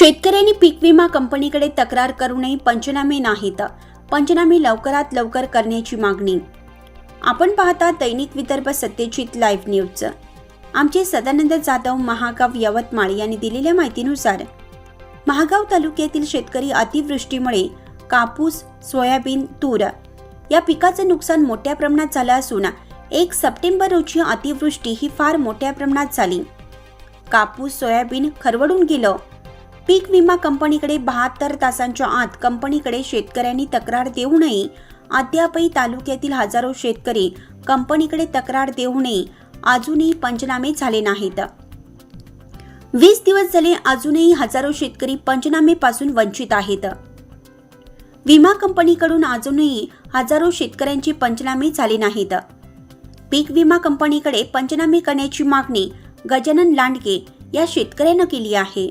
शेतकऱ्यांनी पीक विमा कंपनीकडे तक्रार करूनही पंचनामे नाहीत. पंचनामे लवकरात लवकर करण्याची मागणी. आपण पाहता दैनिक विदर्भ सत्यजित लाईव्ह न्यूज. आमचे सदानंद जाधव महागाव यवतमाळ यांनी दिलेल्या माहितीनुसार महागाव तालुक्यातील शेतकरी अतिवृष्टीमुळे कापूस सोयाबीन तूर या पिकाचं नुकसान मोठ्या प्रमाणात झालं असून एक सप्टेंबर रोजी अतिवृष्टी ही फार मोठ्या प्रमाणात झाली. कापूस सोयाबीन खरवडून गेलं. पीक विमा कंपनीकडे बहात्तर तासांच्या आत कंपनीकडे शेतकऱ्यांनी तक्रार देऊनही अद्यापही तालुक्यातील हजारो शेतकरी कंपनीकडे तक्रार देऊनही अजूनही पंचनामे झाले नाहीत. वीस दिवस झाले अजूनही हजारो शेतकरी पंचनामेपासून वंचित आहेत. विमा कंपनीकडून अजूनही हजारो शेतकऱ्यांचे पंचनामे झाले नाहीत. पीक विमा कंपनीकडे पंचनामे करण्याची मागणी गजानन लांडगे या शेतकऱ्यानं केली आहे.